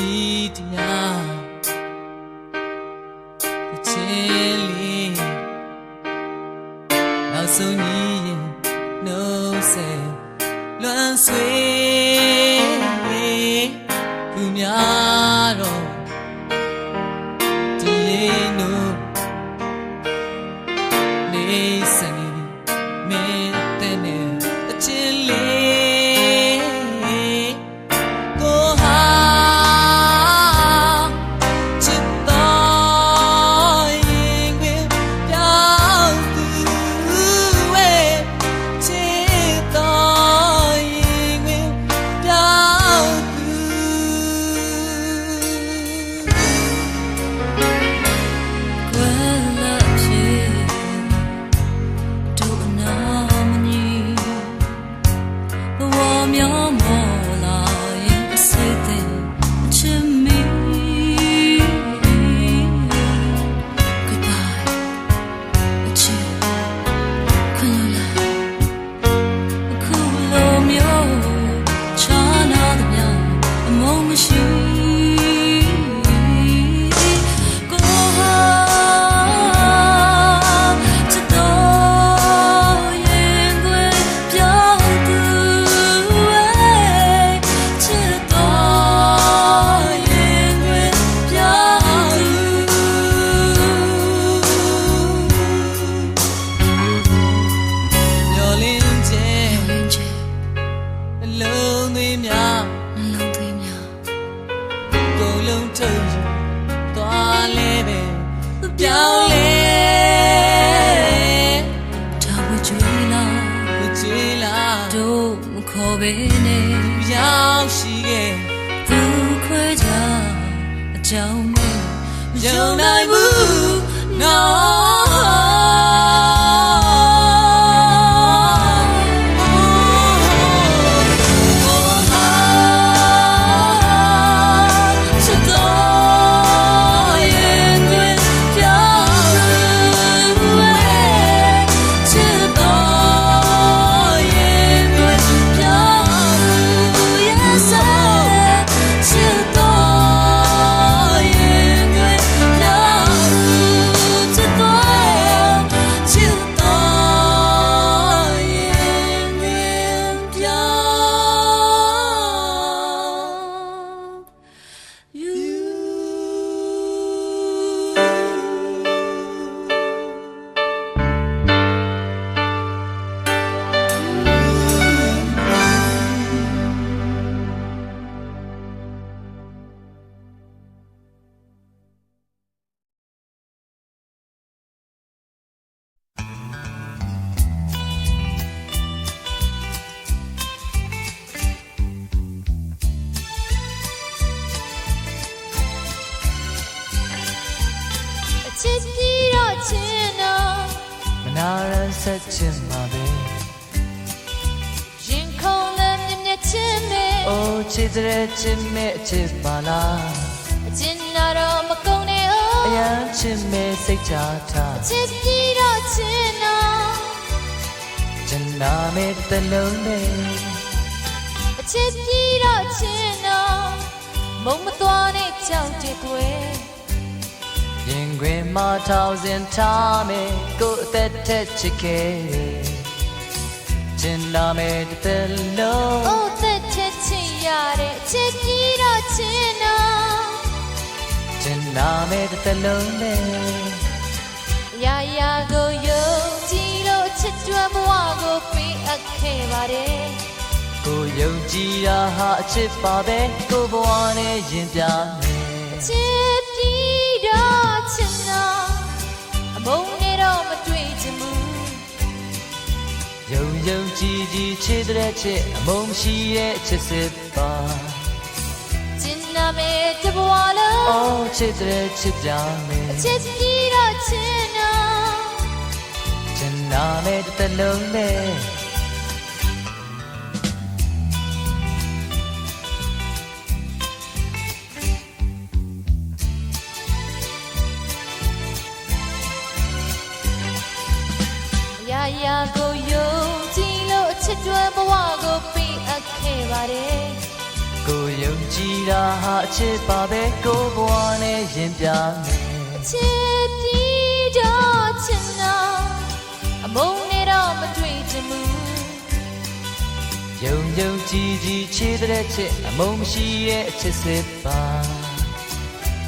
ကြီးတရားအချင်းလေးနောက်ဆုံးကြီးရင်နှုတ်ဆက်လွမ်းဆွေ ဘဝ လာမကြွေးလာတို့မခေါ်ပဲနဲ့ရောက်ရှိခဲ့သူခွဲကြအကြောင်းမဲ့မယုံနိုင်ဘူးနော် ဆက်ချင်ပါပဲရင်ခုန်လည်းမြက်မြက်ချင်းပဲအိုးချစ်တဲ့ချစ်မဲ့ချစ်ပါလားအချစ်နာတော့မကုန်နဲ့အ哦ရန်ချစ်မဲ့စိတ်ချထားအချစ်ပြီးတော့ချင်တော့ချင်နာမဲ့တစ်လုံးနဲ့အချစ်ပြီးတော့ချင်တော့မုံမသွားနဲ့ကြောက်တဲ့ကွယ်ရင်ခွင်မှာထောင်စင်ထားမယ်ကိုယ်အသက်ထက်ချစ်ခဲ့ ချင်နာမဲ့တစ်လုံးအိုးသက်ချက်ချင်ရတဲ့အချစ်ပြီးတော့ချင်တော့ချင်နာမဲ့တစ်လုံးနဲ့ရာရာကိုယုံကြည်လို့အချစ်ကျွမ်းဘဝကိုပေးအပ်ခဲ့ပါတယ်ကိုယုံကြည်တာဟာအချစ်ပါပဲကိုဘဝနဲ့ရင်ပြမယ်ချစ်ပြီးတော့ချင်တော့အမုန်းနဲ့တော့မတွေ့ချင်ဘူး ယုံယုံကြည်ကြည်ချစ်တဲ့ချစ်အမုန်းရှိတဲ့ချစ်စစ်ပါကျင်နာမဲ့တဘဝလုံးအော်ချစ်တဲ့ချစ်ပြမယ်ချစ်ပြီးတော့ချင်တော့ချင်နာမဲ့တစ်လုံးနဲ့ ဘဝကိုပြီးအပ်ခဲ့ပါတယ်ကိုယုံကြည်တာဟာအချစ်ပါပဲကိုဘဝနဲ့ရင်ပြမယ်အချစ်ပြီးတော့ချင်တော့အမုန်းနဲ့တော့မတွေ့ချင်ဘူးယုံယုံကြည်ကြည်ချေတဲ့ချစ်အမုန်းမရှိရဲ့အချစ်စစ်ပါ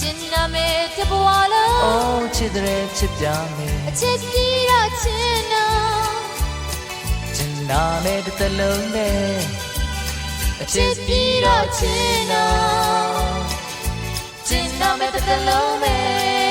ကျင်နာမဲတဘွာလုံးအိုးချစ်တဲ့ချစ်ပြမယ်အချစ်ပြီးတော့ချင်တော့ နာမည်တစ်သလုံးနဲ့အချစ်ပြီးတော့ချင်တော့ချင်နာမည်တစ်သလုံးနဲ့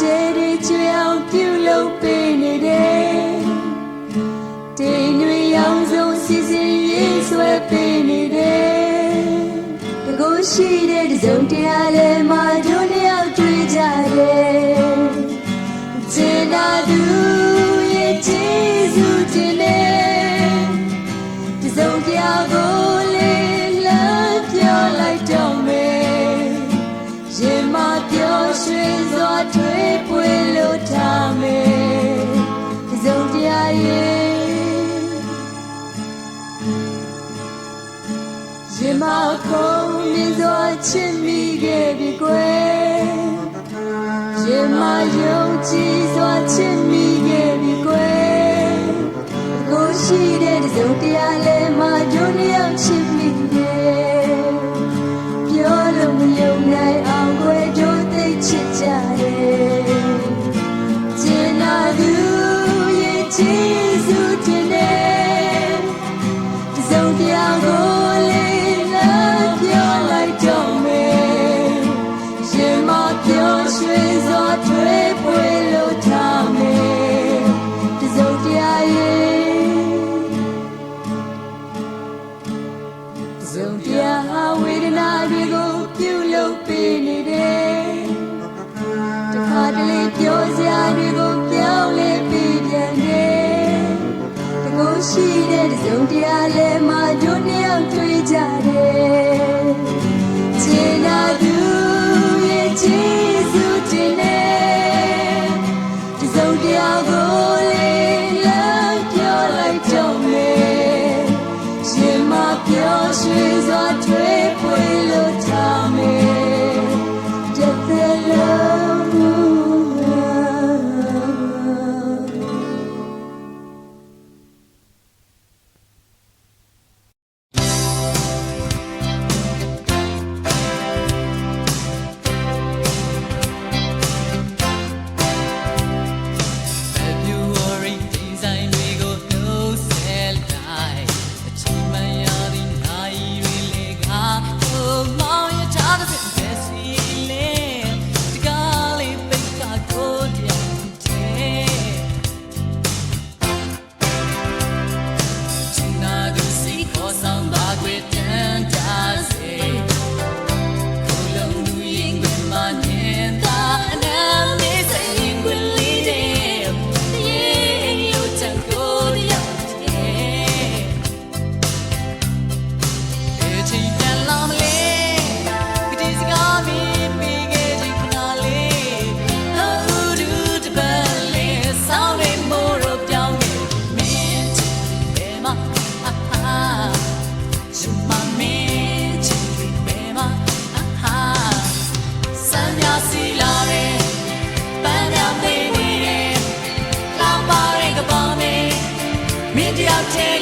ကျဲတွေကြွအောင်ပြုလုပ်ပေးနေတယ်တိမ်တွေရောင်စုံစီစီရေးဆွဲပေးနေတယ်တကူရှိတဲ့တစုံတရားလည်းမ ရင်မခုံမြင်စွာချစ်မိခဲ့ပြီကွယ်ရင်မယုံကြည်စွာချစ်မိ out.